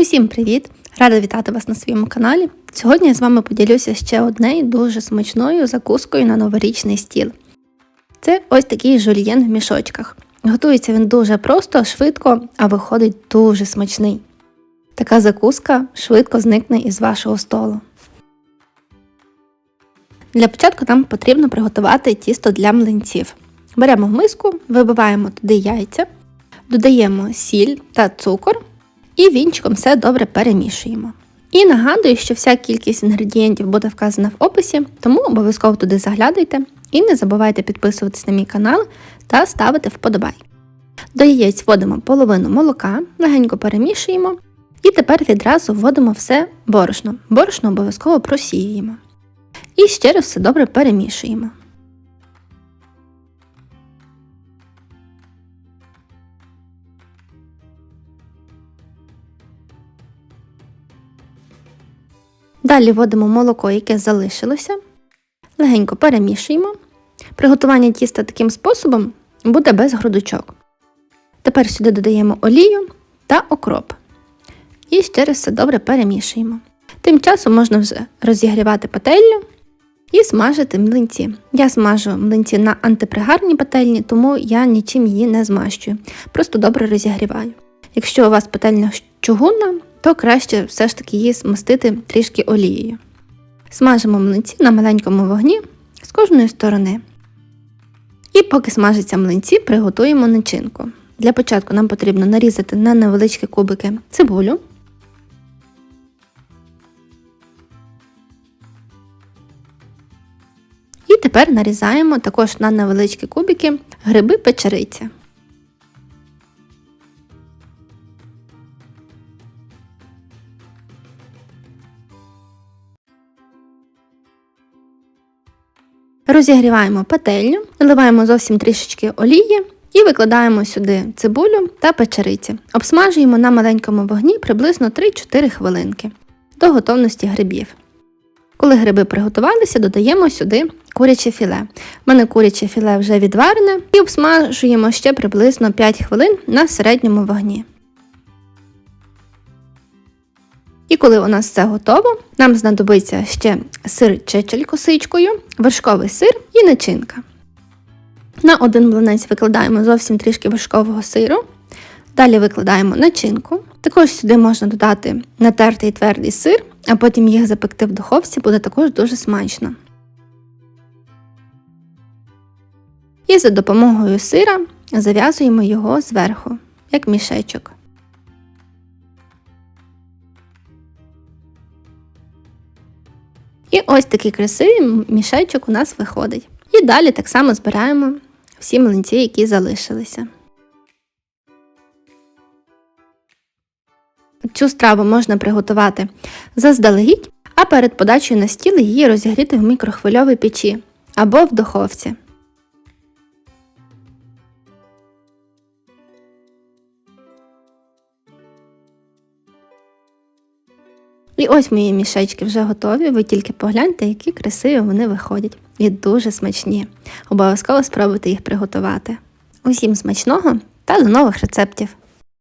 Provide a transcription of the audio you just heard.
Усім привіт! Рада вітати вас на своєму каналі. Сьогодні я з вами поділюся ще однею дуже смачною закускою на новорічний стіл. Це ось такий жульєн в мішочках. Готується він дуже просто, швидко, а виходить дуже смачний. Така закуска швидко зникне із вашого столу. Для початку нам потрібно приготувати тісто для млинців. Беремо в миску, вибиваємо туди яйця, додаємо сіль та цукор і вінчиком все добре перемішуємо. І нагадую, що вся кількість інгредієнтів буде вказана в описі, тому обов'язково туди заглядайте і не забувайте підписуватись на мій канал та ставити вподобай. До яєць вводимо половину молока, легенько перемішуємо і тепер відразу вводимо все борошно. Борошно обов'язково просіюємо. І ще раз все добре перемішуємо. Далі вводимо молоко, яке залишилося, легенько перемішуємо. Приготування тіста таким способом буде без грудочок. Тепер сюди додаємо олію та окроп. І ще раз все добре перемішуємо. Тим часом можна вже розігрівати пательню і смажити млинці. Я смажу млинці на антипригарній пательні, тому я нічим її не змащую. Просто добре розігріваю. Якщо у вас пательня чугунна, то краще все ж таки її змастити трішки олією. Смажимо млинці на маленькому вогні з кожної сторони. І поки смажаться млинці, приготуємо начинку. Для початку нам потрібно нарізати на невеличкі кубики цибулю. І тепер нарізаємо також на невеличкі кубики гриби печериці. Розігріваємо пательню, наливаємо зовсім трішечки олії і викладаємо сюди цибулю та печериці. Обсмажуємо на маленькому вогні приблизно 3-4 хвилинки до готовності грибів. Коли гриби приготувалися, додаємо сюди куряче філе. У мене куряче філе вже відварене і обсмажуємо ще приблизно 5 хвилин на середньому вогні. І коли у нас все готово, нам знадобиться ще сир чечель косичкою, вершковий сир і начинка. На один млинець викладаємо зовсім трішки вершкового сиру. Далі викладаємо начинку. Також сюди можна додати натертий твердий сир, а потім їх запекти в духовці буде також дуже смачно. І за допомогою сира зав'язуємо його зверху, як мішечок. І ось такий красивий мішечок у нас виходить. І далі так само збираємо всі млинці, які залишилися. Цю страву можна приготувати заздалегідь, а перед подачею на стіл її розігріти в мікрохвильовій печі або в духовці. І ось мої мішечки вже готові, ви тільки погляньте, які красиві вони виходять. І дуже смачні. Обов'язково спробуйте їх приготувати. Усім смачного та до нових рецептів!